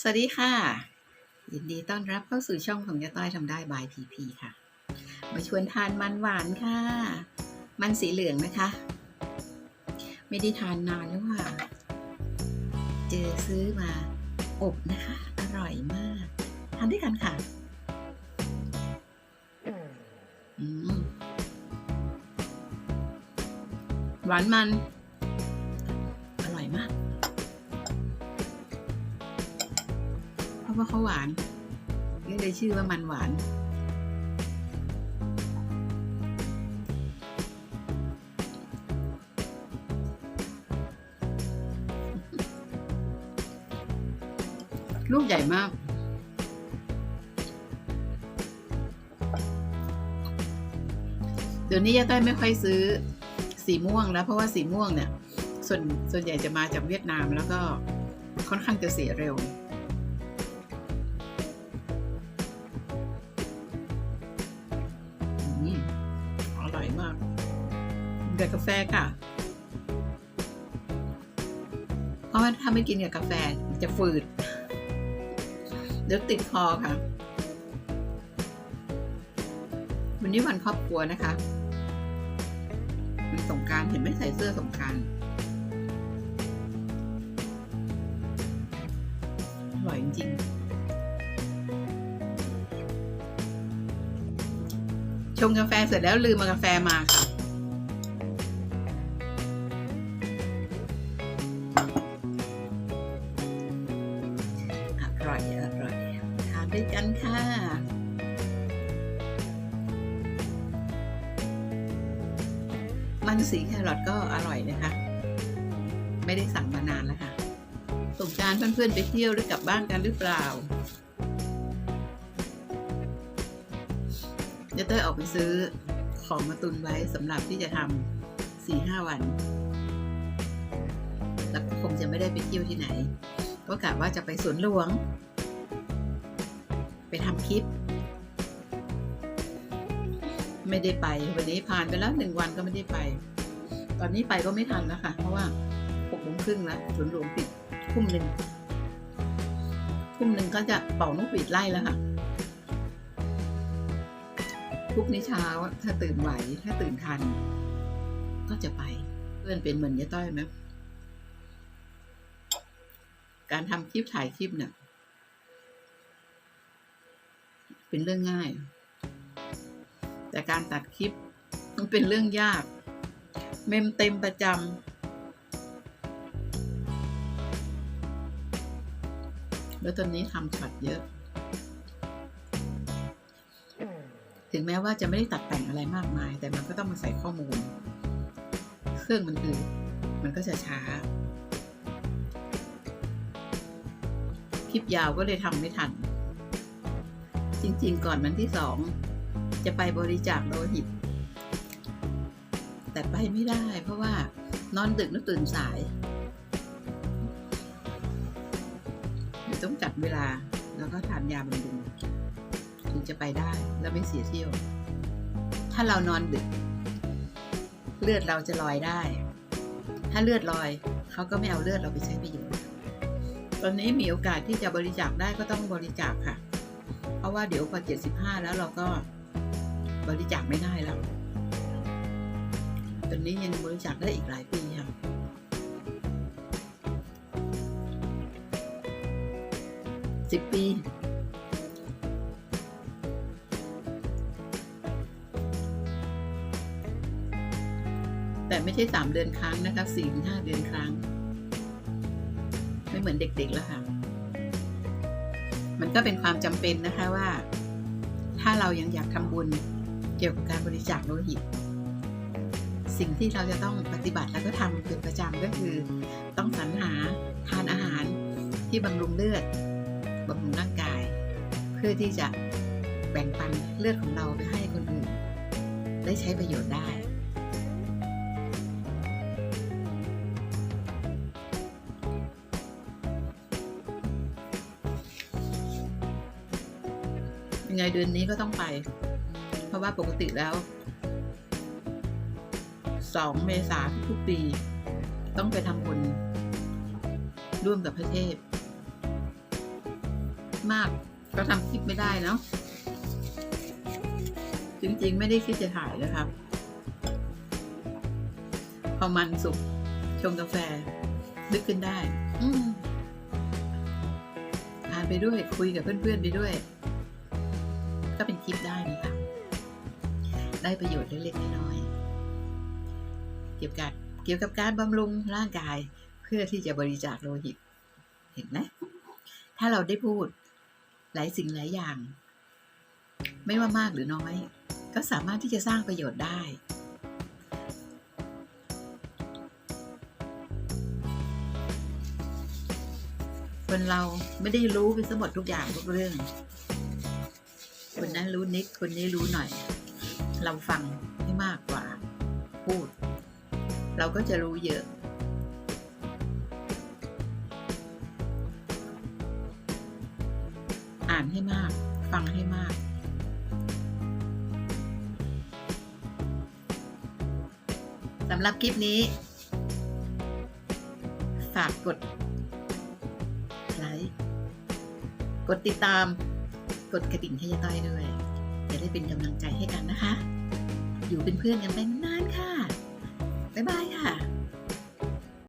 สวัสดีค่ะ ยินดีต้อนรับเข้าสู่ช่องของยาต้อยทำได้บายพีพีค่ะ มาชวนทานมันหวานค่ะ มันสีเหลืองนะคะ ไม่ได้ทานนานแล้วค่ะ เจอซื้อมาอบนะคะ อร่อยมาก ทานด้วยกันค่ะหวานมัน ราะว่าเขาหวานนี่เลยชื่อว่ามันหวานลูกใหญ่มาก เดี๋ยวนี้ยาต้อยไม่ค่อยซื้อสีม่วงแล้ว เพราะว่าสีม่วงเนี่ย ส่วนส่วนใหญ่จะมาจากเวียดนามแล้วก็ค่อนข้างจะเสียเร็ว กับกาแฟค่ะ เพราะว่าถ้าไม่กินกับกาแฟจะฝืด เดี๋ยวติดคอค่ะ วันนี้วันครอบครัวนะคะมันสงการเห็นไหมใส่เสื้อสงการอร่อยจริงๆชงกาแฟเสร็จแล้วลืมมากาแฟมาค่ะ ด้วยกันค่ะมันสีแครอทก็อร่อยนะคะ ไม่ได้สั่งมานานแล้วค่ะสงการเพื่อนๆไปเที่ยวหรือกลับบ้านกันหรือเปล่าเดี๋ยวเต้ยออกไปซื้อของมาตุนไว้สำหรับที่จะทำสี่ห้าวัน แล้วก็คงจะไม่ได้ไปเที่ยวที่ไหน ก็กะว่าจะไปสวนหลวง ไปทำคลิป ไม่ได้ไป วันนี้ผ่านไปแล้วหนึ่งวันก็ไม่ได้ไป ตอนนี้ไปก็ไม่ทันแล้วค่ะ เพราะว่าหกโมงครึ่งแล้วสวนหลวงปิดทุ่มหนึ่งทุ่มหนึ่งก็จะเป่านกหวีดไล่แล้วค่ะทุกนี้เช้าถ้าตื่นไหวถ้าตื่นทัน ก็จะไปเพื่อนเป็นเหมือนยายต้อยไหมการทำคลิปถ่ายคลิปเนี่ย เป็นเรื่องง่าย แต่การตัดคลิปมันเป็นเรื่องยาก เมมเต็มประจำแล้วตอนนี้ทำช็อตเยอะ ถึงแม้ว่าจะไม่ได้ตัดแต่งอะไรมากมาย แต่มันก็ต้องมาใส่ข้อมูล เครื่องมันอืดมันก็จะช้าคลิปยาวก็เลยทำไม่ทัน จริง ๆ ก่อนวันที่สองจะไปบริจาคโลหิต แต่ไปไม่ได้ เพราะว่านอนดึกแล้วตื่นสายเดี๋ยวต้องจัดเวลาแล้วก็ทานยาบำรุงถึงจะไปได้แล้วไม่เสียเที่ยว ถ้าเรานอนดึก เลือดเราจะลอยได้ ถ้าเลือดลอยเขาก็ไม่เอาเลือดเราไปใช้ประโยชน์ตอนนี้มีโอกาสที่จะบริจาคได้ก็ต้องบริจาคค่ะ ราะว่าเดี๋ยวพอเจ็ดสิบห้าแล้วเราก็บริจาคไม่ได้แล้ว ตอนนี้ยังบริจาคได้อีกหลายปีค่ะสิบปีแต่ไม่ใช่สามเดือนครั้งนะคะสี่ถึงห้าเดือนครั้ง ไม่เหมือนเด็กๆแล้วค่ะ มันก็เป็นความจำเป็นนะคะว่า ถ้าเรายังอยากทำบุญเกี่ยวกับการบริจาคโลหิต สิ่งที่เราจะต้องปฏิบัติแล้วก็ทำเป็นประจำก็คือ ต้องสรรหาทานอาหารที่บำรุงเลือดบำรุงร่างกาย เพื่อที่จะแบ่งปันเลือดของเราไปให้คนอื่น ได้ใช้ประโยชน์ได้ งไงเดือนนี้ก็ต้องไป เพราะว่าปกติแล้วสองเมษาทุกปี ต้องไปทำบุญร่วมกับพระเทพ มากก็ทำคลิปไม่ได้เนาะจริงๆ ไม่ได้คิดจะถ่ายนะครับพอมันสุกชงกาแฟนึกขึ้นได้อืมทานไปด้วยคุยกับเพื่อนๆไปด้วย ก็เป็นคลิปได้นะคะ ได้ประโยชน์เล็กๆน้อยๆเกี่ยวกับเกี่ยวกับการบำรุงร่างกายเพื่อที่จะบริจาคโลหิต เห็นไหมถ้าเราได้พูดหลายสิ่งหลายอย่าง ไม่ว่ามากหรือน้อย ก็สามารถที่จะสร้างประโยชน์ได้ คนเราไม่ได้รู้ไปสมหมดทุกอย่างทุกเรื่อง รู้นิดคนนี้รู้หน่อย เราฟังให้มากกว่า พูด เราก็จะรู้เยอะ อ่านให้มาก ฟังให้มาก สำหรับคลิปนี้ ฝากกดไลค์กดติดตาม กดกระดิ่งให้ยาต้อยด้วย จะได้เป็นกำลังใจให้กันนะคะ อยู่เป็นเพื่อนกันไปนานๆค่ะ บ๊ายบายค่ะ